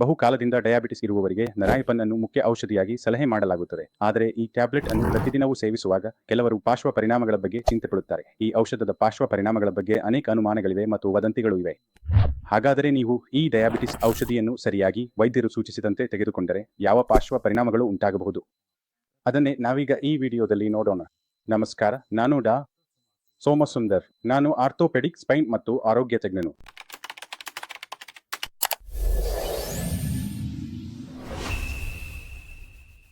ಬಹುಕಾಲದಿಂದ diabetes ಇರುವವರಿಗೆ ನರಾಯಿಪನ್ ಅನ್ನು ಮುಖ್ಯ ಔಷಧಿಯಾಗಿ ಸಲಹೆ ಮಾಡಲಾಗುತ್ತದೆ. ಆದರೆ ಈ ಟ್ಯಾಬ್ಲೆಟ್ ಅನ್ನು ಪ್ರತಿದಿನವೂ ಸೇವಿಸುವಾಗ ಕೆಲವರು ಪಾರ್ಶ್ವ ಪರಿಣಾಮಗಳ ಬಗ್ಗೆ ಚಿಂತೆಪಡುತ್ತಾರೆ ಈ ಔಷಧದ ಪಾರ್ಶ್ವ ಪರಿಣಾಮಗಳ ಬಗ್ಗೆ ಅನೇಕ ಅನುಮಾನಗಳಿವೆ ಮತ್ತು ವದಂತಿಗಳು ಇವೆ. ಹಾಗಾದರೆ ನೀವು ಈ ಡಯಾಬಿಟಿಸ್ ಔಷಧಿಯನ್ನು ಸರಿಯಾಗಿ ವೈದ್ಯರು ಸೂಚಿಸಿದಂತೆ ತೆಗೆದುಕೊಂಡರೆ ಯಾವ ಪಾರ್ಶ್ವ ಪರಿಣಾಮಗಳು ಉಂಟಾಗಬಹುದು? ಅದನ್ನೇ ನಾವೀಗ ಈ ವಿಡಿಯೋದಲ್ಲಿ ನೋಡೋಣ. ನಮಸ್ಕಾರ, ನಾನು ಡಾ. ಸೋಮಸುಂದರ್. ನಾನು ಆರ್ಥೋಪೆಡಿಕ್, ಸ್ಪೈನ್ ಮತ್ತು ಆರೋಗ್ಯ ತಜ್ಞನು.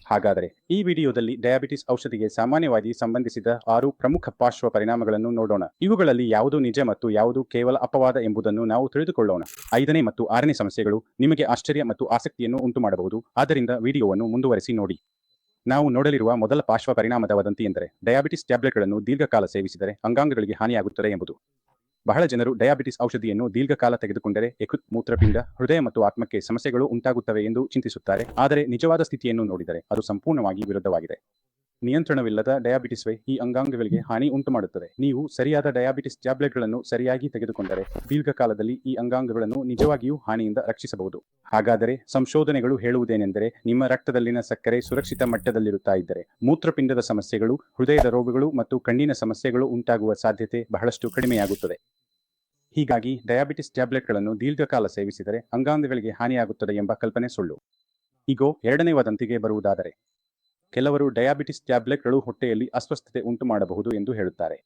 ಹಾಗಾದರೆ ಈ ವಿಡಿಯೋದಲ್ಲಿ ಡಯಾಬಿಟಿಸ್ ಔಷಧಿಗೆ ಸಾಮಾನ್ಯವಾಗಿ ಸಂಬಂಧಿಸಿದ ಆರು ಪ್ರಮುಖ ಪಾರ್ಶ್ವ ಪರಿಣಾಮಗಳನ್ನು ನೋಡೋಣ. ಇವುಗಳಲ್ಲಿ ಯಾವುದು ನಿಜ ಮತ್ತು ಯಾವುದು ಕೇವಲ ಅಪವಾದ ಎಂಬುದನ್ನು ನಾವು ತಿಳಿದುಕೊಳ್ಳೋಣ. ಐದನೇ ಮತ್ತು ಆರನೇ ಸಮಸ್ಯೆಗಳು ನಿಮಗೆ ಆಶ್ಚರ್ಯ ಮತ್ತು ಆಸಕ್ತಿಯನ್ನು ಉಂಟು ಮಾಡಬಹುದು ಆದ್ದರಿಂದ ವಿಡಿಯೋವನ್ನು ಮುಂದುವರೆಸಿ ನೋಡಿ. ನಾವು ನೋಡಲಿರುವ ಮೊದಲ ಪಾರ್ಶ್ವ ಪರಿಣಾಮದ ವದಂತಿ ಎಂದರೆ ಡಯಾಬಿಟಿಸ್ ಟ್ಯಾಬ್ಲೆಟ್ಗಳನ್ನು ದೀರ್ಘಕಾಲ ಸೇವಿಸಿದರೆ ಅಂಗಾಂಗಗಳಿಗೆ ಹಾನಿಯಾಗುತ್ತದೆ ಎಂಬುದು. ಬಹಳ ಜನರು ಡಯಾಬಿಟಿಸ್ ಔಷಧಿಯನ್ನು ದೀರ್ಘಕಾಲ ತೆಗೆದುಕೊಂಡರೆ ಯಕೃತ್ ಮೂತ್ರಪಿಂಡ, ಹೃದಯ ಮತ್ತು ಆತ್ಮಕ್ಕೆ ಸಮಸ್ಯೆಗಳು ಉಂಟಾಗುತ್ತವೆ ಎಂದು ಚಿಂತಿಸುತ್ತಾರೆ. ಆದರೆ ನಿಜವಾದ ಸ್ಥಿತಿಯನ್ನು ನೋಡಿದರೆ ಅದು ಸಂಪೂರ್ಣವಾಗಿ ವಿರುದ್ಧವಾಗಿದೆ. ನಿಯಂತ್ರಣವಿಲ್ಲದ ಡಯಾಬಿಟಿಸ್ ವೈ ಈ ಅಂಗಾಂಗಗಳಿಗೆ ಹಾನಿ ಉಂಟು ಮಾಡುತ್ತದೆ ನೀವು ಸರಿಯಾದ ಡಯಾಬಿಟಿಸ್ ಟ್ಯಾಬ್ಲೆಟ್ಗಳನ್ನು ಸರಿಯಾಗಿ ತೆಗೆದುಕೊಂಡರೆ ದೀರ್ಘಕಾಲದಲ್ಲಿ ಈ ಅಂಗಾಂಗಗಳನ್ನು ನಿಜವಾಗಿಯೂ ಹಾನಿಯಿಂದ ರಕ್ಷಿಸಬಹುದು. ಹಾಗಾದರೆ ಸಂಶೋಧನೆಗಳು ಹೇಳುವುದೇನೆಂದರೆ ನಿಮ್ಮ ರಕ್ತದಲ್ಲಿನ ಸಕ್ಕರೆ ಸುರಕ್ಷಿತ ಮಟ್ಟದಲ್ಲಿರುತ್ತಾ ಇದ್ದರೆ ಮೂತ್ರಪಿಂಡದ ಸಮಸ್ಯೆಗಳು, ಹೃದಯದ ರೋಗಗಳು ಮತ್ತು ಕಣ್ಣಿನ ಸಮಸ್ಯೆಗಳು ಉಂಟಾಗುವ ಸಾಧ್ಯತೆ ಬಹಳಷ್ಟು ಕಡಿಮೆಯಾಗುತ್ತದೆ. ಹೀಗಾಗಿ ಡಯಾಬಿಟಿಸ್ ಟ್ಯಾಬ್ಲೆಟ್ಗಳನ್ನು ದೀರ್ಘಕಾಲ ಸೇವಿಸಿದರೆ ಅಂಗಾಂಗಗಳಿಗೆ ಹಾನಿಯಾಗುತ್ತದೆ ಎಂಬ ಕಲ್ಪನೆ ಸುಳ್ಳು. ಈಗೋ ಎರಡನೇ ವದಂತಿಗೆ ಬರುವುದಾದರೆ ಕೆಲವರು ಡಯಾಬಿಟಿಸ್ ಟ್ಯಾಬ್ಲೆಟ್ಗಳು ಹೊಟ್ಟೆಯಲ್ಲಿ ಅಸ್ವಸ್ಥತೆ ಉಂಟು ಮಾಡಬಹುದು ಎಂದು ಹೇಳುತ್ತಾರೆ.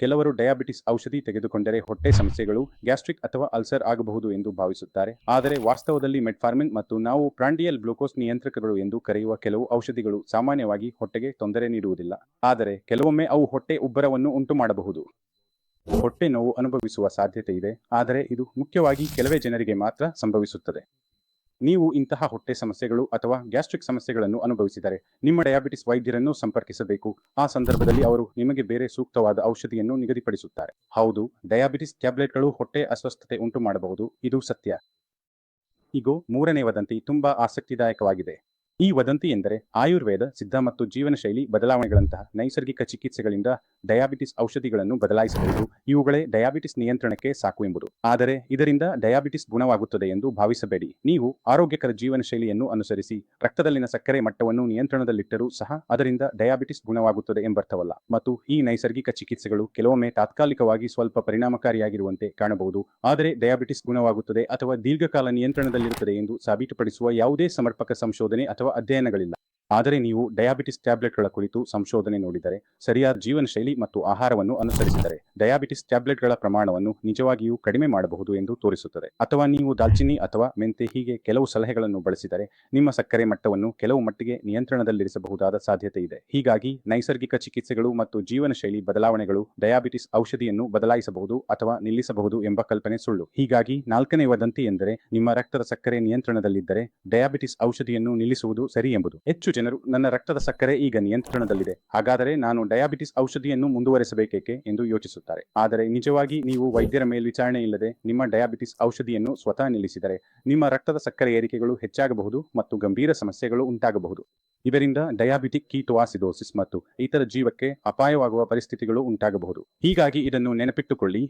ಕೆಲವರು ಡಯಾಬಿಟಿಸ್ ಔಷಧಿ ತೆಗೆದುಕೊಂಡರೆ ಹೊಟ್ಟೆ ಸಮಸ್ಯೆಗಳು, ಗ್ಯಾಸ್ಟ್ರಿಕ್ ಅಥವಾ ಅಲ್ಸರ್ ಆಗಬಹುದು ಎಂದು ಭಾವಿಸುತ್ತಾರೆ. ಆದರೆ ವಾಸ್ತವದಲ್ಲಿ ಮೆಟ್ಫಾರ್ಮಿನ್ ಮತ್ತು ನಾವು ಪ್ರಾಂಡಿಯಲ್ ಗ್ಲೂಕೋಸ್ ನಿಯಂತ್ರಕಗಳು ಎಂದು ಕರೆಯುವ ಕೆಲವು ಔಷಧಿಗಳು ಸಾಮಾನ್ಯವಾಗಿ ಹೊಟ್ಟೆಗೆ ತೊಂದರೆ ನೀಡುವುದಿಲ್ಲ. ಆದರೆ ಕೆಲವೊಮ್ಮೆ ಅವು ಹೊಟ್ಟೆ ಉಬ್ಬರವನ್ನು ಉಂಟು ಮಾಡಬಹುದು ಹೊಟ್ಟೆ ನೋವು ಅನುಭವಿಸುವ ಸಾಧ್ಯತೆ ಇದೆ. ಆದರೆ ಇದು ಮುಖ್ಯವಾಗಿ ಕೆಲವೇ ಜನರಿಗೆ ಮಾತ್ರ ಸಂಭವಿಸುತ್ತದೆ. ನೀವು ಇಂತಹ ಹೊಟ್ಟೆ ಸಮಸ್ಯೆಗಳು ಅಥವಾ ಗ್ಯಾಸ್ಟ್ರಿಕ್ ಸಮಸ್ಯೆಗಳನ್ನು ಅನುಭವಿಸಿದರೆ ನಿಮ್ಮ ಡಯಾಬಿಟಿಸ್ ವೈದ್ಯರನ್ನು ಸಂಪರ್ಕಿಸಬೇಕು. ಆ ಸಂದರ್ಭದಲ್ಲಿ ಅವರು ನಿಮಗೆ ಬೇರೆ ಸೂಕ್ತವಾದ ಔಷಧಿಯನ್ನು ನಿಗದಿಪಡಿಸುತ್ತಾರೆ. ಹೌದು, ಡಯಾಬಿಟಿಸ್ ಟ್ಯಾಬ್ಲೆಟ್ಗಳು ಹೊಟ್ಟೆ ಅಸ್ವಸ್ಥತೆ ಉಂಟು ಮಾಡಬಹುದು ಇದು ಸತ್ಯ. ಇಗೋ ಮೂರನೇ ವದಂತಿ ತುಂಬಾ ಆಸಕ್ತಿದಾಯಕವಾಗಿದೆ. ಈ ವದಂತಿ ಎಂದರೆ ಆಯುರ್ವೇದ, ಸಿದ್ಧ ಮತ್ತು ಜೀವನ ಶೈಲಿ ಬದಲಾವಣೆಗಳಂತಹ ನೈಸರ್ಗಿಕ ಚಿಕಿತ್ಸೆಗಳಿಂದ ಡಯಾಬಿಟಿಸ್ ಔಷಧಿಗಳನ್ನು ಬದಲಾಯಿಸಬಹುದು. ಇವುಗಳೇ ಡಯಾಬಿಟಿಸ್ ನಿಯಂತ್ರಣಕ್ಕೆ ಸಾಕು ಎಂಬುದು. ಆದರೆ ಇದರಿಂದ ಡಯಾಬಿಟಿಸ್ ಗುಣವಾಗುತ್ತದೆ ಎಂದು ಭಾವಿಸಬೇಡಿ. ನೀವು ಆರೋಗ್ಯಕರ ಜೀವನ ಶೈಲಿಯನ್ನು ಅನುಸರಿಸಿ ರಕ್ತದಲ್ಲಿನ ಸಕ್ಕರೆ ಮಟ್ಟವನ್ನು ನಿಯಂತ್ರಣದಲ್ಲಿಟ್ಟರೂ ಸಹ ಅದರಿಂದ ಡಯಾಬಿಟಿಸ್ ಗುಣವಾಗುತ್ತದೆ ಎಂಬರ್ಥವಲ್ಲ. ಮತ್ತು ಈ ನೈಸರ್ಗಿಕ ಚಿಕಿತ್ಸೆಗಳು ಕೆಲವೊಮ್ಮೆ ತಾತ್ಕಾಲಿಕವಾಗಿ ಸ್ವಲ್ಪ ಪರಿಣಾಮಕಾರಿಯಾಗಿರುವಂತೆ ಕಾಣಬಹುದು. ಆದರೆ ಡಯಾಬಿಟಿಸ್ ಗುಣವಾಗುತ್ತದೆ ಅಥವಾ ದೀರ್ಘಕಾಲ ನಿಯಂತ್ರಣದಲ್ಲಿರುತ್ತದೆ ಎಂದು ಸಾಬೀತುಪಡಿಸುವ ಯಾವುದೇ ಸಮರ್ಪಕ ಸಂಶೋಧನೆ ಅಥವಾ ಅಧ್ಯಯನಗಳಿಲ್ಲ. ಆದರೆ ನೀವು ಡಯಾಬಿಟಿಸ್ ಟ್ಯಾಬ್ಲೆಟ್ಗಳ ಕುರಿತು ಸಂಶೋಧನೆ ನೋಡಿದರೆ, ಸರಿಯಾದ ಜೀವನ ಶೈಲಿ ಮತ್ತು ಆಹಾರವನ್ನು ಅನುಸರಿಸಿದರೆ, ಡಯಾಬಿಟಿಸ್ ಟ್ಯಾಬ್ಲೆಟ್ಗಳ ಪ್ರಮಾಣವನ್ನು ನಿಜವಾಗಿಯೂ ಕಡಿಮೆ ಮಾಡಬಹುದು ಎಂದು ತೋರಿಸುತ್ತದೆ. ಅಥವಾ ನೀವು ದಾಲ್ಚಿನ್ನಿ ಅಥವಾ ಮೆಂತೆ ಹೀಗೆ ಕೆಲವು ಸಲಹೆಗಳನ್ನು ಬಳಸಿದರೆ, ನಿಮ್ಮ ಸಕ್ಕರೆ ಮಟ್ಟವನ್ನು ಕೆಲವು ಮಟ್ಟಿಗೆ ನಿಯಂತ್ರಣದಲ್ಲಿರಿಸಬಹುದಾದ ಸಾಧ್ಯತೆ ಇದೆ. ಹೀಗಾಗಿ, ನೈಸರ್ಗಿಕ ಚಿಕಿತ್ಸೆಗಳು ಮತ್ತು ಜೀವನ ಶೈಲಿ ಬದಲಾವಣೆಗಳು ಡಯಾಬಿಟಿಸ್ ಔಷಧಿಯನ್ನು ಬದಲಾಯಿಸಬಹುದು ಅಥವಾ ನಿಲ್ಲಿಸಬಹುದು ಎಂಬ ಕಲ್ಪನೆ ಸುಳ್ಳು. ಹೀಗಾಗಿ, ನಾಲ್ಕನೇ ವದಂತಿ ಎಂದರೆ, ನಿಮ್ಮ ರಕ್ತದ ಸಕ್ಕರೆ ನಿಯಂತ್ರಣದಲ್ಲಿದ್ದರೆ, ಡಯಾಬಿಟಿಸ್ ಔಷಧಿಯನ್ನು ನಿಲ್ಲಿಸುವುದು ಸರಿ ಎಂಬುದು. ಹೆಚ್ಚು ಜನರು, ನನ್ನ ರಕ್ತದ ಸಕ್ಕರೆ ಈಗ ನಿಯಂತ್ರಣದಲ್ಲಿದೆ. ಹಾಗಾದರೆ ನಾನು ಡಯಾಬಿಟಿಸ್ ಔಷಧಿಯನ್ನು ಮುಂದುವರೆಸಬೇಕೇಕೆ ಎಂದು ಯೋಚಿಸುತ್ತಾರೆ. ಆದರೆ ನಿಜವಾಗಿ ನೀವು ವೈದ್ಯರ ಮೇಲ್ವಿಚಾರಣೆ ಇಲ್ಲದೆ ನಿಮ್ಮ ಡಯಾಬಿಟಿಸ್ ಔಷಧಿಯನ್ನು ಸ್ವತಃ ನಿಲ್ಲಿಸಿದರೆ ನಿಮ್ಮ ರಕ್ತದ ಸಕ್ಕರೆ ಏರಿಕೆಗಳು ಹೆಚ್ಚಾಗಬಹುದು ಮತ್ತು ಗಂಭೀರ ಸಮಸ್ಯೆಗಳು ಉಂಟಾಗಬಹುದು. ಇದರಿಂದ ಡಯಾಬಿಟಿಕ್ ಕೀಟೋಆಸಿಡೋಸಿಸ್ ಮತ್ತು ಇತರ ಜೀವಕ್ಕೆ ಅಪಾಯವಾಗುವ ಪರಿಸ್ಥಿತಿಗಳು ಉಂಟಾಗಬಹುದು. ಹೀಗಾಗಿ ಇದನ್ನು ನೆನಪಿಟ್ಟುಕೊಳ್ಳಿ.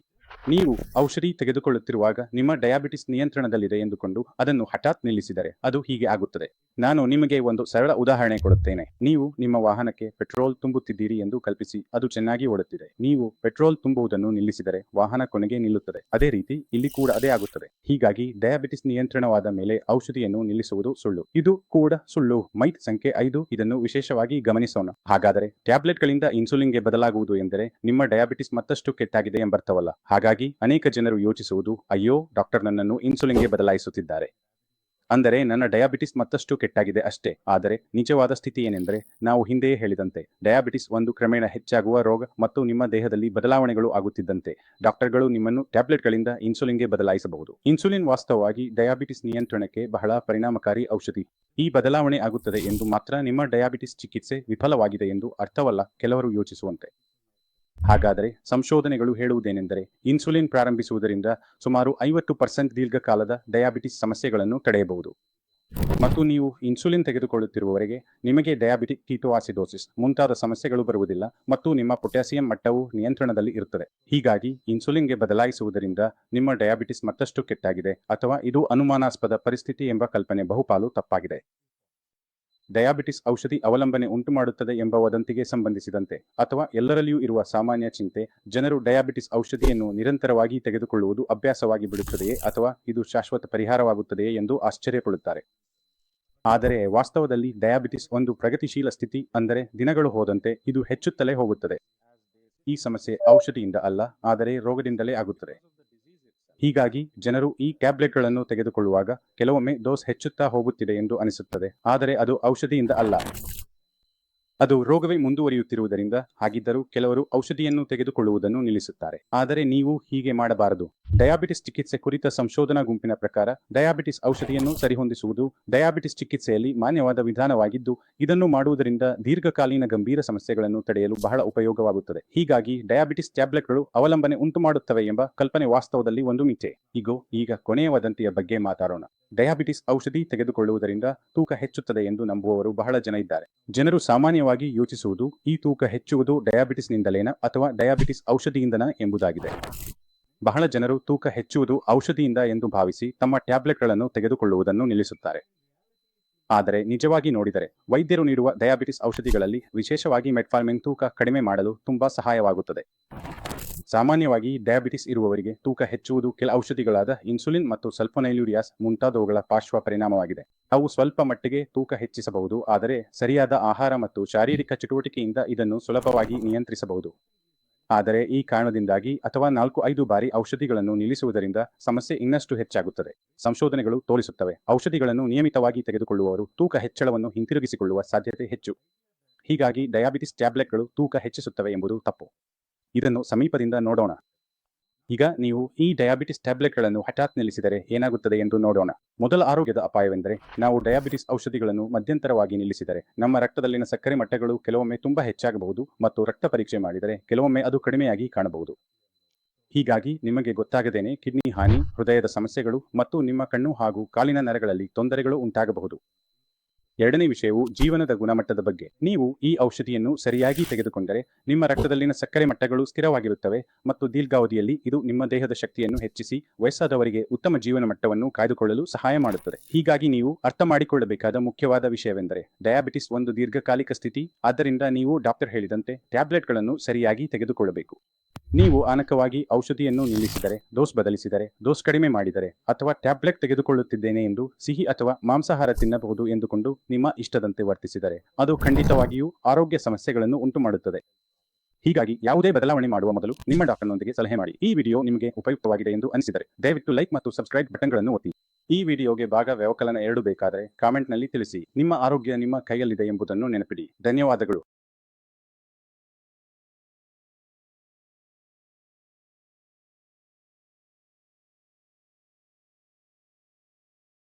ನೀವು ಔಷಧಿ ತೆಗೆದುಕೊಳ್ಳುತ್ತಿರುವಾಗ ನಿಮ್ಮ ಡಯಾಬಿಟಿಸ್ ನಿಯಂತ್ರಣದಲ್ಲಿದೆ ಎಂದುಕೊಂಡು ಅದನ್ನು ಹಠಾತ್ ನಿಲ್ಲಿಸಿದರೆ ಅದು ಹೀಗೆ ಆಗುತ್ತದೆ. ನಾನು ನಿಮಗೆ ಒಂದು ಸರಳ ಉದಾಹರಣೆ ಕೊಡುತ್ತೇನೆ. ನೀವು ನಿಮ್ಮ ವಾಹನಕ್ಕೆ ಪೆಟ್ರೋಲ್ ತುಂಬುತ್ತಿದ್ದೀರಿ ಎಂದು ಕಲ್ಪಿಸಿ, ಅದು ಚೆನ್ನಾಗಿ ಓಡುತ್ತಿದೆ. ನೀವು ಪೆಟ್ರೋಲ್ ತುಂಬುವುದನ್ನು ನಿಲ್ಲಿಸಿದರೆ ವಾಹನ ಕೊನೆಗೆ ನಿಲ್ಲುತ್ತದೆ. ಅದೇ ರೀತಿ ಇಲ್ಲಿ ಕೂಡ ಅದೇ ಆಗುತ್ತದೆ. ಹೀಗಾಗಿ ಡಯಾಬಿಟಿಸ್ ನಿಯಂತ್ರಣವಾದ ಮೇಲೆ ಔಷಧಿಯನ್ನು ನಿಲ್ಲಿಸುವುದು ಸುಳ್ಳು. ಇದು ಕೂಡ ಸುಳ್ಳು. ಮೈತ್ ಸಂಖ್ಯೆ ಐದು ಇದನ್ನು ವಿಶೇಷವಾಗಿ ಗಮನಿಸೋಣ. ಹಾಗಾದರೆ ಟ್ಯಾಬ್ಲೆಟ್ಗಳಿಂದ ಇನ್ಸುಲಿನ್ಗೆ ಬದಲಾಗುವುದು ಎಂದರೆ ನಿಮ್ಮ ಡಯಾಬಿಟಿಸ್ ಮತ್ತಷ್ಟು ಕೆಟ್ಟಾಗಿದೆ ಎಂಬರ್ಥವಲ್ಲ. ಹಾಗಾಗಿ ಅನೇಕ ಜನರು ಯೋಚಿಸುವುದು, ಅಯ್ಯೋ, ಡಾಕ್ಟರ್ ನನ್ನನ್ನು ಇನ್ಸುಲಿನ್ಗೆ ಬದಲಾಯಿಸುತ್ತಿದ್ದಾರೆ. ಅಂದರೆ ನನ್ನ ಡಯಾಬಿಟಿಸ್ ಮತ್ತಷ್ಟು ಕೆಟ್ಟಾಗಿದೆ ಅಷ್ಟೇ. ಆದರೆ ನಿಜವಾದ ಸ್ಥಿತಿ ಏನೆಂದರೆ ನಾವು ಹಿಂದೆಯೇ ಹೇಳಿದಂತೆ ಡಯಾಬಿಟಿಸ್ ಒಂದು ಕ್ರಮೇಣ ಹೆಚ್ಚಾಗುವ ರೋಗ ಮತ್ತು ನಿಮ್ಮ ದೇಹದಲ್ಲಿ ಬದಲಾವಣೆಗಳು ಆಗುತ್ತಿದ್ದಂತೆ. ಡಾಕ್ಟರ್ಗಳು ನಿಮ್ಮನ್ನು ಟ್ಯಾಬ್ಲೆಟ್ಗಳಿಂದ ಇನ್ಸುಲಿನ್ಗೆ ಬದಲಾಯಿಸಬಹುದು. ಇನ್ಸುಲಿನ್ ವಾಸ್ತವವಾಗಿ ಡಯಾಬಿಟಿಸ್ ನಿಯಂತ್ರಣಕ್ಕೆ ಬಹಳ ಪರಿಣಾಮಕಾರಿ ಔಷಧಿ. ಈ ಬದಲಾವಣೆ ಆಗುತ್ತದೆ ಎಂದು ಮಾತ್ರ ನಿಮ್ಮ ಡಯಾಬಿಟಿಸ್ ಚಿಕಿತ್ಸೆ ವಿಫಲವಾಗಿದೆ ಎಂದು ಅರ್ಥವಲ್ಲ, ಕೆಲವರು ಯೋಚಿಸುವಂತೆ. ಹಾಗಾದರೆ ಸಂಶೋಧನೆಗಳು ಹೇಳುವುದೇನೆಂದರೆ ಇನ್ಸುಲಿನ್ ಪ್ರಾರಂಭಿಸುವುದರಿಂದ ಸುಮಾರು ಐವತ್ತು ಪರ್ಸೆಂಟ್ ದೀರ್ಘಕಾಲದ ಡಯಾಬಿಟಿಸ್ ಸಮಸ್ಯೆಗಳನ್ನು ತಡೆಯಬಹುದು. ಮತ್ತು ನೀವು ಇನ್ಸುಲಿನ್ ತೆಗೆದುಕೊಳ್ಳುತ್ತಿರುವವರೆಗೆ ನಿಮಗೆ ಡಯಾಬಿಟಿಕ್ ಕೀಟೋಆಸಿಡೋಸಿಸ್ ಮುಂತಾದ ಸಮಸ್ಯೆಗಳು ಬರುವುದಿಲ್ಲ ಮತ್ತು ನಿಮ್ಮ ಪೊಟ್ಯಾಸಿಯಂ ಮಟ್ಟವು ನಿಯಂತ್ರಣದಲ್ಲಿ ಇರುತ್ತದೆ. ಹೀಗಾಗಿ ಇನ್ಸುಲಿನ್ಗೆ ಬದಲಾಯಿಸುವುದರಿಂದ ನಿಮ್ಮ ಡಯಾಬಿಟಿಸ್ ಮತ್ತಷ್ಟು ಕೆಟ್ಟಾಗಿದೆ ಅಥವಾ ಇದು ಅನುಮಾನಾಸ್ಪದ ಪರಿಸ್ಥಿತಿ ಎಂಬ ಕಲ್ಪನೆ ಬಹುಪಾಲು ತಪ್ಪಾಗಿದೆ. ಡಯಾಬಿಟಿಸ್ ಔಷಧಿ ಅವಲಂಬನೆ ಉಂಟುಮಾಡುತ್ತದೆ ಎಂಬ ವದಂತಿಗೆ ಸಂಬಂಧಿಸಿದಂತೆ ಅಥವಾ ಎಲ್ಲರಲ್ಲಿಯೂ ಇರುವ ಸಾಮಾನ್ಯ ಚಿಂತೆ, ಜನರು ಡಯಾಬಿಟಿಸ್ ಔಷಧಿಯನ್ನು ನಿರಂತರವಾಗಿ ತೆಗೆದುಕೊಳ್ಳುವುದು ಅಭ್ಯಾಸವಾಗಿ ಬಿಡುತ್ತದೆಯೇ ಅಥವಾ ಇದು ಶಾಶ್ವತ ಪರಿಹಾರವಾಗುತ್ತದೆಯೇ ಎಂದು ಆಶ್ಚರ್ಯಪಡುತ್ತಾರೆ ಆದರೆ ವಾಸ್ತವದಲ್ಲಿ ಡಯಾಬಿಟಿಸ್ ಒಂದು ಪ್ರಗತಿಶೀಲ ಸ್ಥಿತಿ ಅಂದರೆ ದಿನಗಳು ಹೋದಂತೆ ಇದು ಹೆಚ್ಚುತ್ತಲೇ ಹೋಗುತ್ತದೆ. ಈ ಸಮಸ್ಯೆ ಔಷಧಿಯಿಂದ ಅಲ್ಲ, ಆದರೆ ರೋಗದಿಂದಲೇ ಆಗುತ್ತದೆ. ಹೀಗಾಗಿ ಜನರು ಈ ಟ್ಯಾಬ್ಲೆಟ್ಗಳನ್ನು ತೆಗೆದುಕೊಳ್ಳುವಾಗ ಕೆಲವೊಮ್ಮೆ ಡೋಸ್ ಹೆಚ್ಚುತ್ತಾ ಹೋಗುತ್ತಿದೆ ಎಂದು ಅನಿಸುತ್ತದೆ. ಆದರೆ ಅದು ಔಷಧಿಯಿಂದ ಅಲ್ಲ. ಅದು ರೋಗವೇ ಮುಂದುವರಿಯುತ್ತಿರುವುದರಿಂದ, ಹಾಗಿದ್ದರೂ ಕೆಲವರು ಔಷಧಿಯನ್ನು ತೆಗೆದುಕೊಳ್ಳುವುದನ್ನು ನಿಲ್ಲಿಸುತ್ತಾರೆ. ಆದರೆ ನೀವು ಹೀಗೆ ಮಾಡಬಾರದು. ಡಯಾಬಿಟಿಸ್ ಚಿಕಿತ್ಸೆ ಕುರಿತ ಸಂಶೋಧನಾ ಗುಂಪಿನ ಪ್ರಕಾರ ಡಯಾಬಿಟಿಸ್ ಔಷಧಿಯನ್ನು ಸರಿಹೊಂದಿಸುವುದು ಡಯಾಬಿಟಿಸ್ ಚಿಕಿತ್ಸೆಯಲ್ಲಿ ಮಾನ್ಯವಾದ ವಿಧಾನವಾಗಿದ್ದು, ಇದನ್ನು ಮಾಡುವುದರಿಂದ ದೀರ್ಘಕಾಲೀನ ಗಂಭೀರ ಸಮಸ್ಯೆಗಳನ್ನು ತಡೆಯಲು ಬಹಳ ಉಪಯೋಗವಾಗುತ್ತದೆ. ಹೀಗಾಗಿ ಡಯಾಬಿಟಿಸ್ ಟ್ಯಾಬ್ಲೆಟ್ಗಳು ಅವಲಂಬನೆ ಉಂಟುಮಾಡುತ್ತವೆ ಎಂಬ ಕಲ್ಪನೆ ವಾಸ್ತವದಲ್ಲಿ ಒಂದು ಮಿಚೆ ಇಗೋ, ಈಗ ಕೊನೆಯ ವದಂತಿಯ ಬಗ್ಗೆ ಮಾತಾಡೋಣ. ಡಯಾಬಿಟಿಸ್ ಔಷಧಿ ತೆಗೆದುಕೊಳ್ಳುವುದರಿಂದ ತೂಕ ಹೆಚ್ಚುತ್ತದೆ ಎಂದು ನಂಬುವವರು ಬಹಳ ಜನ ಇದ್ದಾರೆ. ಜನರು ಸಾಮಾನ್ಯವಾಗಿ ಯೋಚಿಸುವುದು, ಈ ತೂಕ ಹೆಚ್ಚುವುದು ಡಯಾಬಿಟಿಸ್ನಿಂದಲೇನ ಅಥವಾ ಡಯಾಬಿಟಿಸ್ ಔಷಧಿಯಿಂದನ ಎಂಬುದಾಗಿದೆ. ಬಹಳ ಜನರು ತೂಕ ಹೆಚ್ಚುವುದು ಔಷಧಿಯಿಂದ ಎಂದು ಭಾವಿಸಿ ತಮ್ಮ ಟ್ಯಾಬ್ಲೆಟ್ಗಳನ್ನು ತೆಗೆದುಕೊಳ್ಳುವುದನ್ನು ನಿಲ್ಲಿಸುತ್ತಾರೆ. ಆದರೆ ನಿಜವಾಗಿ ನೋಡಿದರೆ ವೈದ್ಯರು ನೀಡುವ ಡಯಾಬಿಟಿಸ್ ಔಷಧಿಗಳಲ್ಲಿ ವಿಶೇಷವಾಗಿ ಮೆಟ್ಫಾರ್ಮಿನ್ ತೂಕ ಕಡಿಮೆ ಮಾಡಲು ತುಂಬಾ ಸಹಾಯವಾಗುತ್ತದೆ. ಸಾಮಾನ್ಯವಾಗಿ ಡಯಾಬಿಟಿಸ್ ಇರುವವರಿಗೆ ತೂಕ ಹೆಚ್ಚುವುದು ಕೆಲ ಔಷಧಿಗಳಾದ ಇನ್ಸುಲಿನ್ ಮತ್ತು ಸಲ್ಫೊನೈಲ್ಯೂರಿಯಾಸ್ ಮುಂತಾದವುಗಳ ಪಾರ್ಶ್ವ ಪರಿಣಾಮವಾಗಿದೆ. ಅವು ಸ್ವಲ್ಪ ಮಟ್ಟಿಗೆ ತೂಕ ಹೆಚ್ಚಿಸಬಹುದು, ಆದರೆ ಸರಿಯಾದ ಆಹಾರ ಮತ್ತು ಶಾರೀರಿಕ ಚಟುವಟಿಕೆಯಿಂದ ಇದನ್ನು ಸುಲಭವಾಗಿ ನಿಯಂತ್ರಿಸಬಹುದು. ಆದರೆ ಈ ಕಾರಣದಿಂದಾಗಿ ಅಥವಾ ನಾಲ್ಕು ಐದು ಬಾರಿ ಔಷಧಿಗಳನ್ನು ನಿಲ್ಲಿಸುವುದರಿಂದ ಸಮಸ್ಯೆ ಇನ್ನಷ್ಟು ಹೆಚ್ಚಾಗುತ್ತದೆ. ಸಂಶೋಧನೆಗಳು ತೋರಿಸುತ್ತವೆ. ಔಷಧಿಗಳನ್ನು ನಿಯಮಿತವಾಗಿ ತೆಗೆದುಕೊಳ್ಳುವವರು ತೂಕ ಹೆಚ್ಚಳವನ್ನು ಹಿಂತಿರುಗಿಸಿಕೊಳ್ಳುವ ಸಾಧ್ಯತೆ ಹೆಚ್ಚು. ಹೀಗಾಗಿ ಡಯಾಬಿಟಿಸ್ ಟ್ಯಾಬ್ಲೆಟ್ಗಳು ತೂಕ ಹೆಚ್ಚಿಸುತ್ತವೆ ಎಂಬುದು ತಪ್ಪು. ಇದನ್ನು ಸಮೀಪದಿಂದ ನೋಡೋಣ. ಈಗ ನೀವು ಈ ಡಯಾಬಿಟಿಸ್ ಟ್ಯಾಬ್ಲೆಟ್ಗಳನ್ನು ಹಠಾತ್ ನಿಲ್ಲಿಸಿದರೆ ಏನಾಗುತ್ತದೆ ಎಂದು ನೋಡೋಣ. ಮೊದಲ ಆರೋಗ್ಯದ ಅಪಾಯವೆಂದರೆ ನಾವು ಡಯಾಬಿಟಿಸ್ ಔಷಧಿಗಳನ್ನು ಮಧ್ಯಂತರವಾಗಿ ನಿಲ್ಲಿಸಿದರೆ ನಮ್ಮ ರಕ್ತದಲ್ಲಿನ ಸಕ್ಕರೆ ಮಟ್ಟಗಳು ಕೆಲವೊಮ್ಮೆ ತುಂಬಾ ಹೆಚ್ಚಾಗಬಹುದು ಮತ್ತು ರಕ್ತ ಪರೀಕ್ಷೆ ಮಾಡಿದರೆ ಕೆಲವೊಮ್ಮೆ ಅದು ಕಡಿಮೆಯಾಗಿ ಕಾಣಬಹುದು. ಹೀಗಾಗಿ ನಿಮಗೆ ಗೊತ್ತಾಗದೇನೆ ಕಿಡ್ನಿ ಹಾನಿ, ಹೃದಯದ ಸಮಸ್ಯೆಗಳು ಮತ್ತು ನಿಮ್ಮ ಕಣ್ಣು ಹಾಗೂ ಕಾಲಿನ ನರಗಳಲ್ಲಿ ತೊಂದರೆಗಳು ಉಂಟಾಗಬಹುದು. ಎರಡನೇ ವಿಷಯವು ಜೀವನದ ಗುಣಮಟ್ಟದ ಬಗ್ಗೆ. ನೀವು ಈ ಔಷಧಿಯನ್ನು ಸರಿಯಾಗಿ ತೆಗೆದುಕೊಂಡರೆ ನಿಮ್ಮ ರಕ್ತದಲ್ಲಿನ ಸಕ್ಕರೆ ಮಟ್ಟಗಳು ಸ್ಥಿರವಾಗಿರುತ್ತವೆ ಮತ್ತು ದೀರ್ಘಾವಧಿಯಲ್ಲಿ ಇದು ನಿಮ್ಮ ದೇಹದ ಶಕ್ತಿಯನ್ನು ಹೆಚ್ಚಿಸಿ ವಯಸ್ಸಾದವರಿಗೆ ಉತ್ತಮ ಜೀವನ ಮಟ್ಟವನ್ನು ಕಾಯ್ದುಕೊಳ್ಳಲು ಸಹಾಯ ಮಾಡುತ್ತದೆ. ಹೀಗಾಗಿ ನೀವು ಅರ್ಥ ಮಾಡಿಕೊಳ್ಳಬೇಕಾದ ಮುಖ್ಯವಾದ ವಿಷಯವೆಂದರೆ ಡಯಾಬಿಟಿಸ್ ಒಂದು ದೀರ್ಘಕಾಲಿಕ ಸ್ಥಿತಿ. ಆದ್ದರಿಂದ ನೀವು ಡಾಕ್ಟರ್ ಹೇಳಿದಂತೆ ಟ್ಯಾಬ್ಲೆಟ್ಗಳನ್ನು ಸರಿಯಾಗಿ ತೆಗೆದುಕೊಳ್ಳಬೇಕು. ನೀವು ಆನಕವಾಗಿ ಔಷಧಿಯನ್ನು ನಿಲ್ಲಿಸಿದರೆ, ಡೋಸ್ ಬದಲಿಸಿದರೆ, ಡೋಸ್ ಕಡಿಮೆ ಮಾಡಿದರೆ ಅಥವಾ ಟ್ಯಾಬ್ಲೆಟ್ ತೆಗೆದುಕೊಳ್ಳುತ್ತಿದ್ದೇನೆ ಎಂದು ಸಿಹಿ ಅಥವಾ ಮಾಂಸಾಹಾರ ತಿನ್ನಬಹುದು ಎಂದುಕೊಂಡು ನಿಮ್ಮ ಇಷ್ಟದಂತೆ ವರ್ತಿಸಿದರೆ, ಅದು ಖಂಡಿತವಾಗಿಯೂ ಆರೋಗ್ಯ ಸಮಸ್ಯೆಗಳನ್ನು ಉಂಟುಮಾಡುತ್ತದೆ. ಹೀಗಾಗಿ ಯಾವುದೇ ಬದಲಾವಣೆ ಮಾಡುವ ಮೊದಲು ನಿಮ್ಮ ಡಾಕ್ಟರ್ನೊಂದಿಗೆ ಸಲಹೆ ಮಾಡಿ. ಈ ವಿಡಿಯೋ ನಿಮಗೆ ಉಪಯುಕ್ತವಾಗಿದೆ ಎಂದು ಅನಿಸಿದರೆ, ದಯವಿಟ್ಟು ಲೈಕ್ ಮತ್ತು ಸಬ್ಸ್ಕ್ರೈಬ್ ಬಟನ್ಗಳನ್ನು ಒತ್ತಿ. ಈ ವಿಡಿಯೋಗೆ ಭಾಗ ವ್ಯವಕಲನ ಎರಡು ಬೇಕಾದರೆ ಕಾಮೆಂಟ್ನಲ್ಲಿ ತಿಳಿಸಿ. ನಿಮ್ಮ ಆರೋಗ್ಯ ನಿಮ್ಮ ಕೈಯಲ್ಲಿದೆ ಎಂಬುದನ್ನು ನೆನಪಿಡಿ. ಧನ್ಯವಾದಗಳು.